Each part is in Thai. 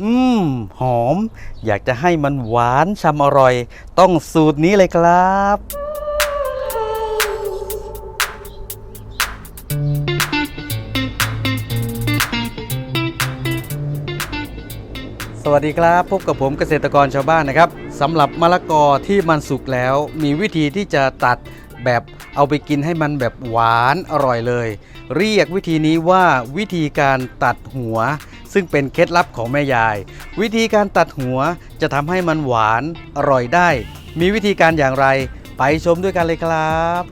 อืม หอม อยากจะให้มันหวานฉ่ำอร่อย ต้องสูตรนี้เลยครับ สวัสดีครับ พบกับผมเกษตรกรชาวบ้านนะครับสำหรับมะละกอที่มันสุกแล้ว มีวิธีที่จะตัดแบบเอาไปกินให้มันแบบหวานอร่อยเลย เรียกวิธีนี้ว่าวิธีการตัดหัว ซึ่งเป็นเคล็ดลับของแม่ยาย วิธีการตัดหัวจะทำให้มันหวานอร่อยได้ มีวิธีการอย่างไรไปชมด้วยกันเลยครับ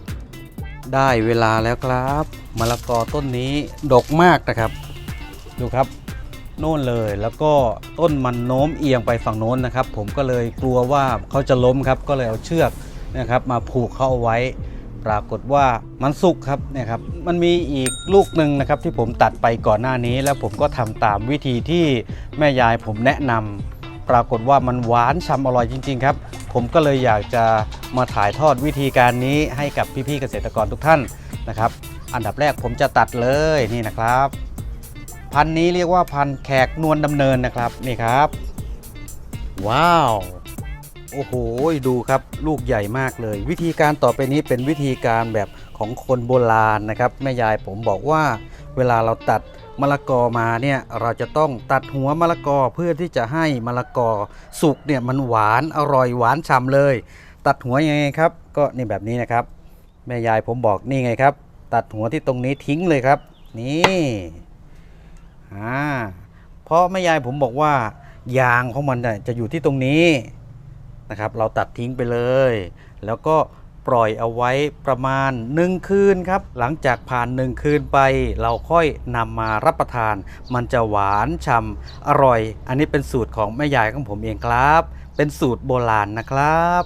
ได้เวลาแล้วครับมะละกอต้นนี้ดกมากนะครับ ดูครับโน่นเลยแล้วก็ต้นมันโน้มเอียงไปฝั่งโน้นนะครับ ผมก็เลยกลัวว่าเขาจะล้มครับ ก็เลยเอาเชือกนะครับ มาผูกเขาเอาไว้ ปรากฏว่ามันสุกครับเนี่ยครับมันมีอีกลูกหนึ่งนะครับที่ผมตัดไปก่อนหน้านี้ แล้วผมก็ทำตามวิธีที่แม่ยายผมแนะนำปรากฏว่ามันหวานฉ่ำอร่อยจริง ๆ ครับ ผมก็เลยอยากจะมาถ่ายทอดวิธีการนี้ให้กับพี่ๆเกษตรกรทุกท่านนะครับ อันดับแรกผมจะตัดเลยนี่นะครับ พันนี้เรียกว่าพันแขกนวลดำเนินนะครับนี่ครับ ว้าว โอ้โห ดูครับลูกใหญ่มากเลย วิธีการต่อไปนี้เป็นวิธีการแบบของคนโบราณนะครับแม่ยายผมบอกว่า เวลาเราตัดมะละกอมาเนี่ยเราจะต้องตัดหัวมะละกอเพื่อที่จะให้มะละกอสุกเนี่ยมันหวานอร่อยหวานฉ่ำเลย ตัดหัวยังไงครับ ก็นี่แบบนี้นะครับ แม่ยายผมบอกนี่ไงครับ ตัดหัวที่ตรงนี้ทิ้งเลยครับ นี่อ่าเพราะแม่ยายผมบอกว่ายางของมันจะอยู่ที่ตรงนี้ นะครับ เราตัดทิ้งไปเลย แล้วก็ปล่อยเอาไว้ประมาณ 1 คืนครับ หลังจากผ่าน 1 คืนไป เราค่อยนำมารับประทาน มันจะหวานฉ่ำอร่อย อันนี้เป็นสูตรของแม่ยายของผมเองครับ เป็นสูตรโบราณนะครับ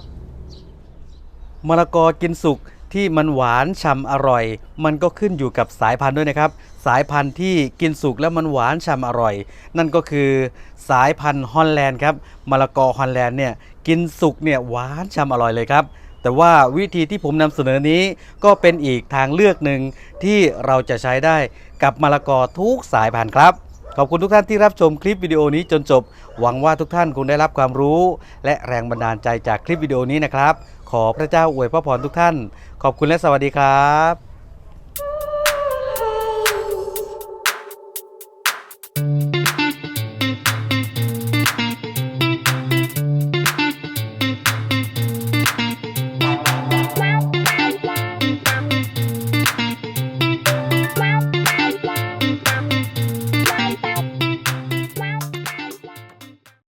มะละกอกินสุก ที่มันหวานฉ่ำอร่อย มันก็ขึ้นอยู่กับสายพันธุ์ด้วยนะครับ สายพันธุ์ที่กินสุกแล้วมันหวานฉ่ำอร่อย นั่นก็คือสายพันธุ์ฮอลแลนด์ครับมะละกอฮอลแลนด์เนี่ยกินสุกเนี่ยหวานฉ่ำอร่อยเลยครับแต่ว่าวิธีที่ผมนำเสนอนี้ก็เป็นอีกทางเลือกหนึ่งที่เราจะใช้ได้กับมะละกอทุกสายพันธุ์ครับ ขอบคุณทุกท่านที่รับชมคลิปวิดีโอนี้จนจบ หวังว่าทุกท่านคงได้รับความรู้ และแรงบันดาลใจจากคลิปวิดีโอนี้นะครับ ขอพระเจ้าอวยพระพรทุกท่าน ขอบคุณและสวัสดีครับ